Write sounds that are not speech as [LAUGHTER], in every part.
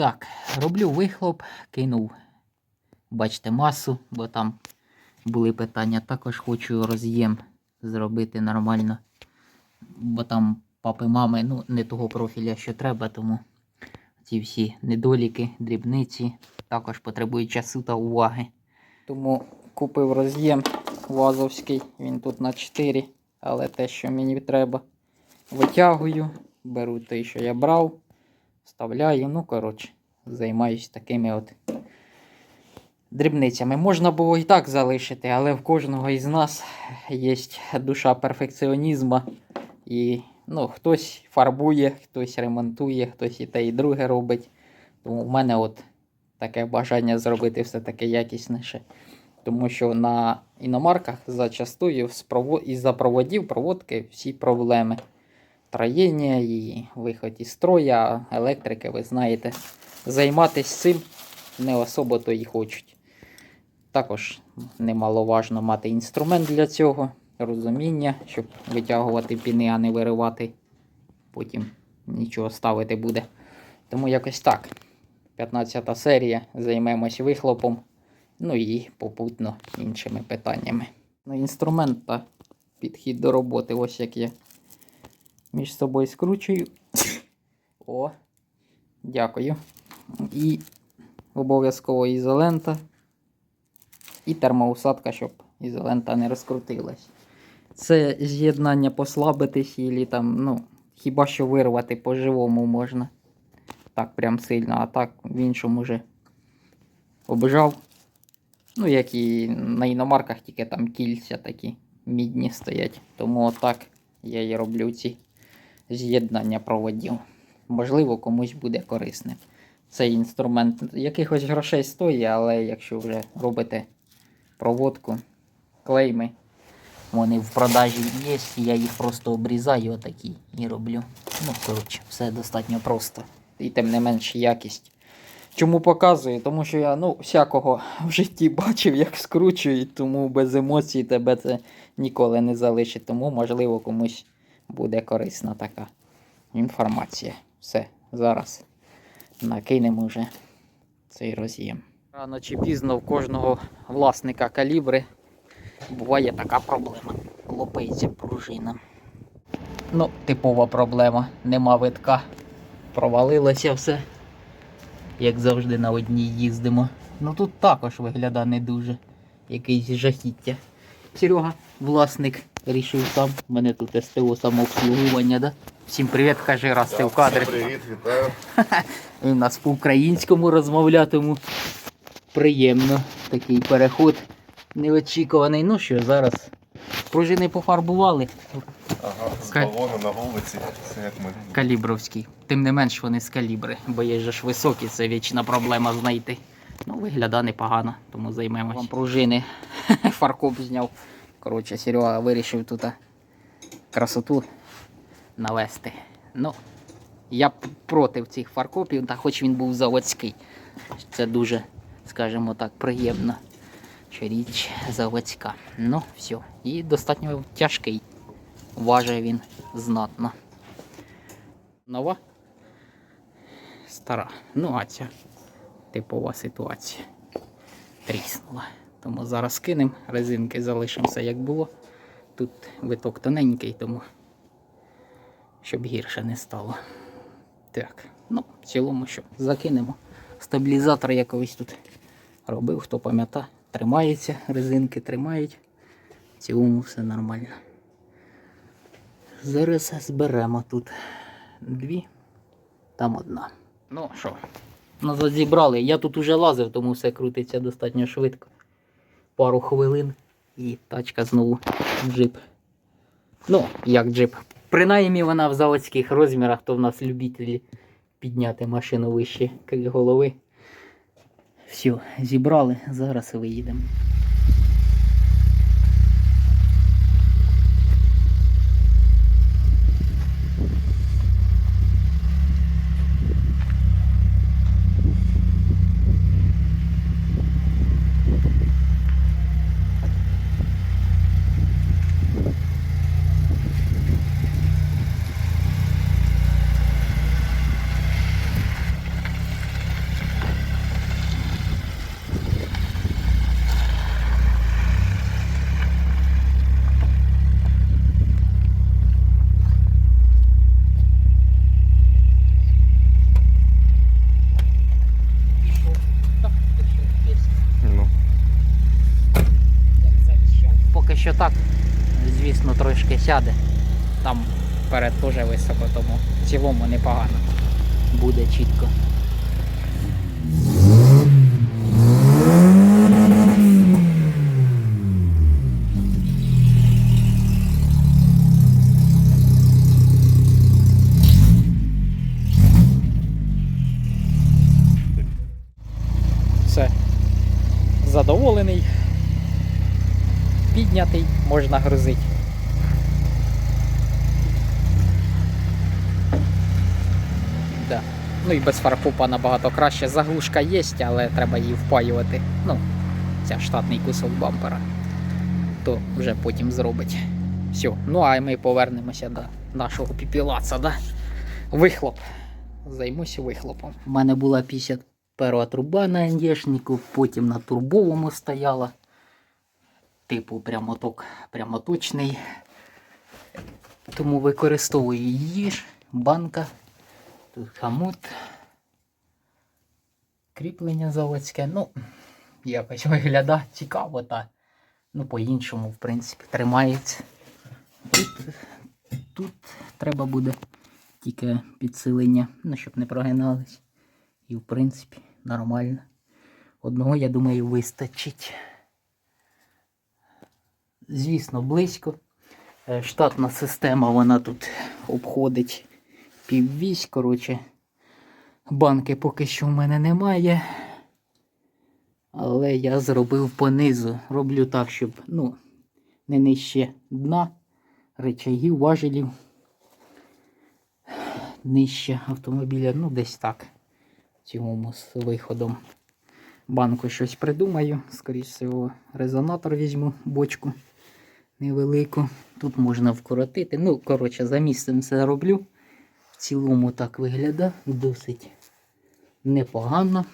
Так, роблю вихлоп, кинув, бачите, масу, бо там були питання. Також хочу роз'єм зробити нормально. Бо там папи, мами, ну, не того профіля, що треба, тому ці всі недоліки, дрібниці також потребують часу та уваги. Тому купив роз'єм вазовський, він тут на 4, але те, що мені треба, витягую, беру той, що я брав, вставляю, ну, коротше, займаюсь такими от дрібницями. Можна було і так залишити, але в кожного із нас є душа перфекціонізму. І ну, хтось фарбує, хтось ремонтує, хтось і те, і друге робить. Тому в мене от таке бажання зробити все таке якісніше. Тому що на іномарках зачастую із-за проводів проводки всі проблеми. Троєння і виход із строя, електрики, ви знаєте, займатися цим не особо то і хочуть. Також немаловажно мати інструмент для цього, розуміння, щоб витягувати піни, а не виривати. Потім нічого ставити буде. Тому якось так. 15 серія. Займемось вихлопом. Ну і попутно іншими питаннями. Ну, інструмент та підхід до роботи, ось як я між собою скручую. О, дякую. І обов'язково ізолента. І термоусадка, щоб ізолента не розкрутилась. Це з'єднання послабитись, і там, ну, хіба що вирвати по-живому можна. Так прям сильно, а так в іншому вже обжав. Ну, як і на іномарках, тільки там кільця такі мідні стоять. Тому отак я і роблю ці з'єднання проводів. Можливо, комусь буде корисним. Цей інструмент якихось грошей стоїть, але якщо вже робите проводку, клейми, вони в продажі є, я їх просто обрізаю отакі і роблю. Ну, коротше, все достатньо просто. І тим не менш якість. Чому показую? Тому що я ну, всякого в житті бачив, як скручують, тому без емоцій тебе це ніколи не залишить. Тому, можливо, комусь буде корисна така інформація. Все, зараз накинемо вже цей роз'єм. Рано чи пізно в кожного власника калібри буває така проблема. Лопається пружина. Ну, типова проблема. Нема витка. Провалилося все. Як завжди на одній їздимо. Ну тут також виглядає не дуже. Якийсь жахіття. Серега, власник, рішив сам. У мене тут СТО самообслуговування, да? Всім привіт, каже, раз ти в кадрі. Привіт, вітаю. [LAUGHS] Він у нас по-українському розмовлятиму. Приємно. Такий переход неочікуваний. Ну що, зараз пружини пофарбували. Ага, з балону на вулиці. Все як ми. Калібровський. Тим не менш вони з калібри, бо є же ж високі, це вічна проблема знайти. Ну, виглядає непогано, тому займемось. Вам пружини [LAUGHS] фаркоп зняв. Коротше, Серега вирішив тут красоту навести. Ну, я проти цих фаркопів, та хоч він був заводський. Це дуже, скажімо так, приємно, що річ заводська. Ну, все. І достатньо тяжкий. Важить він знатно. Нова? Стара. Ну, а ця типова ситуація. Тріснула. Тому зараз кинемо, резинки залишимо все як було. Тут виток тоненький, тому щоб гірше не стало. Так, ну, в цілому що, закинемо. Стабілізатор я колись тут робив, хто пам'ятає, тримається, резинки тримають. В цілому все нормально. Зараз зберемо тут дві, там одна. Ну що, назад зібрали. Я тут уже лазив, тому все крутиться достатньо швидко. Пару хвилин і тачка знову джип. Ну, як джип. Принаймні вона в заводських розмірах, то в нас любителі підняти машину вище крізь голови. Все, зібрали, зараз виїдемо. Що так, звісно, трошки сяде. Там перед теж високо, тому в цілому непогано. Буде чітко. Все. Задоволений. Піднятий, можна грузити. Да. Ну і без фаркопа набагато краще. Заглушка є, але треба її впаювати. Ну, це штатний кусок бампера. То вже потім зробить. Все. Ну а ми повернемося до нашого піпілаца, да? Вихлоп. Займуся вихлопом. У мене була 51 труба на НДшнику, потім на турбовому стояла. Типу прямоток, прямоточний. Тому використовую її ж, банка. Тут хамут. Кріплення заводське. Ну, якось виглядає цікаво, та ну, по-іншому, в принципі, тримається. Тут, тут треба буде тільки підсилення, ну, щоб не прогинались. І, в принципі, нормально. Одного, я думаю, вистачить. Звісно, близько. Е, Штатна система, вона тут обходить піввісь, коротше. Банки поки що в мене немає. Але я зробив понизу. Роблю так, щоб ну, не нижче дна, речагів, важелів. Нижче автомобіля, ну десь так. В цілому з виходом. Банку щось придумаю. Скоріше всього, резонатор візьму, бочку невелику. Тут можна вкоротити. Ну, коротше, за місцем це роблю. В цілому так виглядає досить непогано.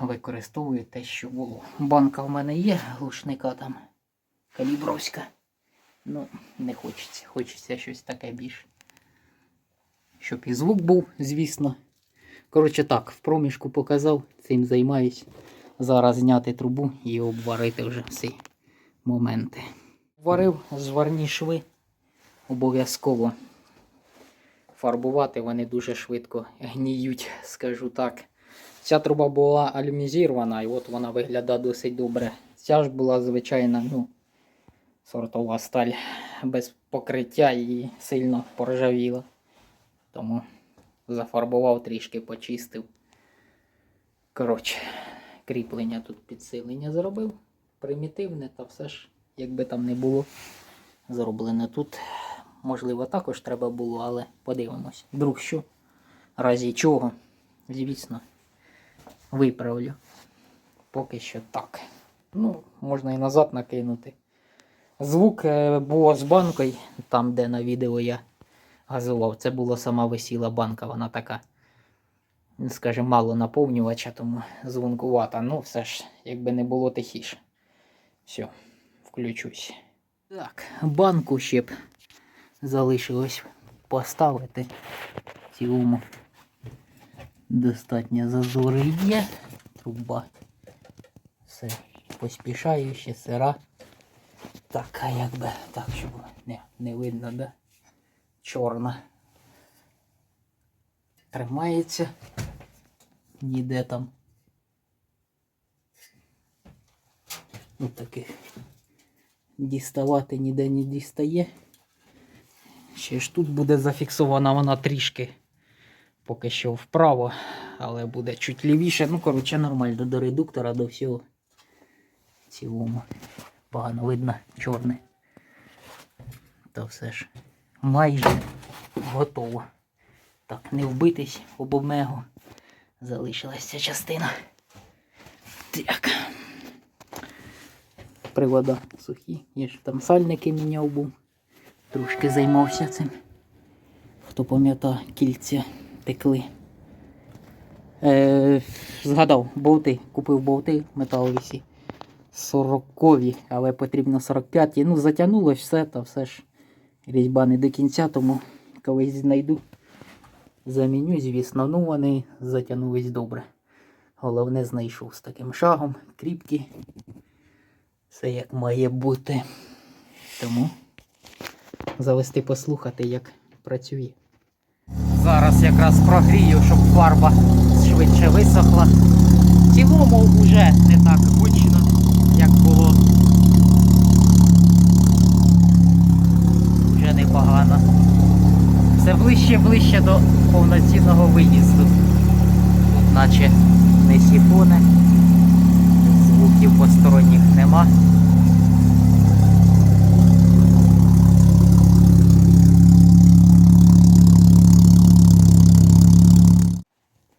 Використовую те, що було. Банка в мене є, глушника там калібровська. Ну, не хочеться. Хочеться щось таке більш. Щоб і звук був, звісно. Коротше так, в проміжку показав, цим займаюсь. Зараз зняти трубу і обварити вже всі моменти. Варив зварні шви обов'язково. Фарбувати вони дуже швидко гніють, скажу так. Ця труба була алюмізірована, і от вона виглядає досить добре. Ця ж була звичайна, ну, сортова сталь без покриття і сильно поржавіла. Тому зафарбував трішки, почистив. Коротше, кріплення тут підсилення зробив. Примітивне, та все ж, якби там не було зроблене тут. Можливо, також треба було, але подивимось. Вдруг що, разі чого, звісно, виправлю. Поки що так. Ну, можна і назад накинути. Звук е, було з банкою, там, де на відео я газував. Це була сама висіла банка, вона така, скажімо, мало наповнювача, тому звонкувата. Ну, все ж, якби не було тихіше. Все, включусь. Так, банку ще б залишилось поставити. В цілому достатньо зазори є. Труба. Все поспішаю, ще сира. Така якби, так, щоб не, не видно, да? Чорна. Тримається. Ніде там. Ну таких діставати ніде не дістає. Ще ж тут буде зафіксована вона трішки поки що вправо, але буде чуть лівіше. Ну, коротше, нормально до редуктора, до всього. Цілому. Погано видно чорне. Та все ж майже готово. Так, не вбитись об обмегу. Залишилась ця частина. Так. Привода сухі. Я ж там сальники міняв був. Трошки займався цим. Хто пам'ятає, кільця текли. Е, згадав, болти. Купив болти металові. 40-кові, але потрібно 45-ті. Ну, затягнулось все, та все ж різьба не до кінця, тому колись знайду. Заміню, звісно, ну вони затягнулись добре. Головне знайшов з таким шагом, кріпкі. Все як має бути. Тому завести послухати, як працює. Зараз якраз прогрію, щоб фарба швидше висохла. В цілому вже не так гучно, як було. Вже непогано. Все ближче ближче до повноцінного виїзду. Тут наче не сіфони, звуків посторонніх нема.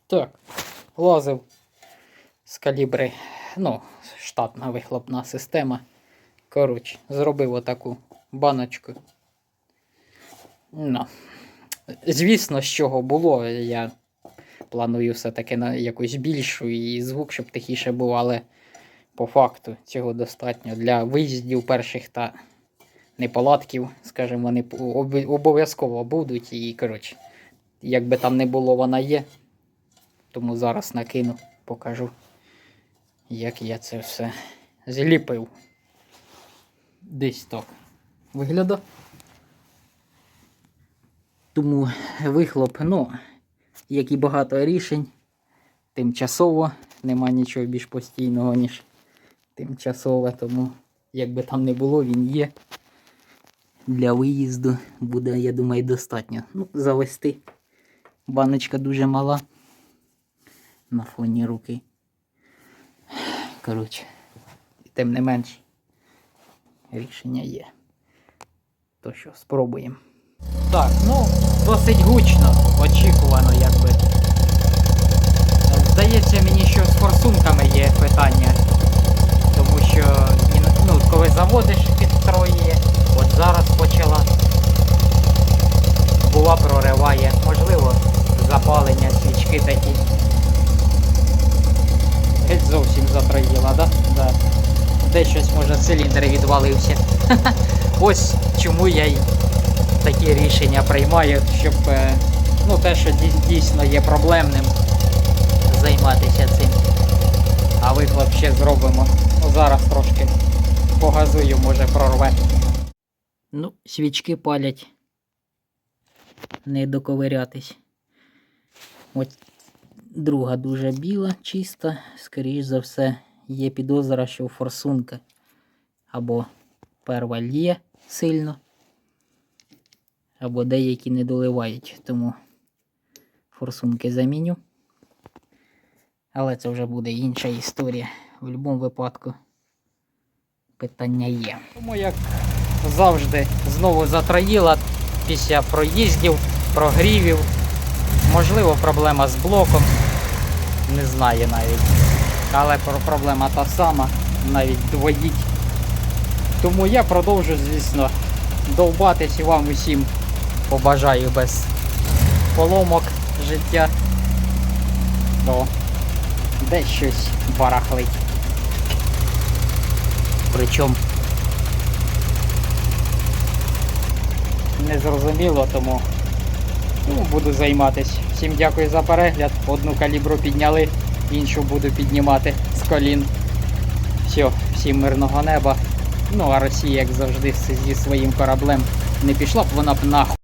Так, лазив з калібри, ну, штатна вихлопна система. Коротше, зробив отаку баночку. Ну, звісно, з чого було, я планую все-таки на якусь більшу і звук, щоб тихіше був, але по факту цього достатньо для виїздів перших та неполадків, скажімо, вони обов'язково будуть. І, коротше, як би там не було, вона є. Тому зараз накину, покажу, як я це все зліпив. Десь так. Виглядає. Тому вихлоп, ну, як і багато рішень, тимчасово нема нічого більш постійного, ніж тимчасове, тому як би там не було, він є. Для виїзду буде, я думаю, достатньо. Ну, завести. Баночка дуже мала на фоні руки. Коротше, тим не менш, рішення є. То що, спробуємо. Так, ну, досить гучно, очікувано, якби. Здається мені, що з форсунками є питання. Коли заводиш підстроює, от зараз почала. Була прориває, можливо, запалення, свічки такі. Геть зовсім затроїла, да? Да. Де щось може циліндр відвалився. [LAUGHS] Ось чому я й такі рішення приймаю, щоб е, ну, те, що дійсно є проблемним, займатися цим. А вихлоп ще зробимо. Ну, зараз трошки погазую, може прорве. Ну, свічки палять. Не доковирятись. От друга дуже біла, чиста. Скоріш за все, є підозра, що форсунка або перва лє сильно, або деякі не доливають, тому форсунки заміню. Але це вже буде інша історія. В будь-якому випадку питання є. Тому як завжди знову затроїла після проїздів, прогрівів. Можливо, проблема з блоком. Не знаю навіть. Але проблема та сама, навіть двоїть. Тому я продовжу, звісно, довбатись і вам усім побажаю без поломок життя. То де щось барахлить. Причому незрозуміло, тому ну, буду займатись. Всім дякую за перегляд. Одну калібру підняли, іншу буду піднімати з колін. Все, всім мирного неба. Ну а Росія, як завжди, зі своїм кораблем не пішла б вона б нахуй.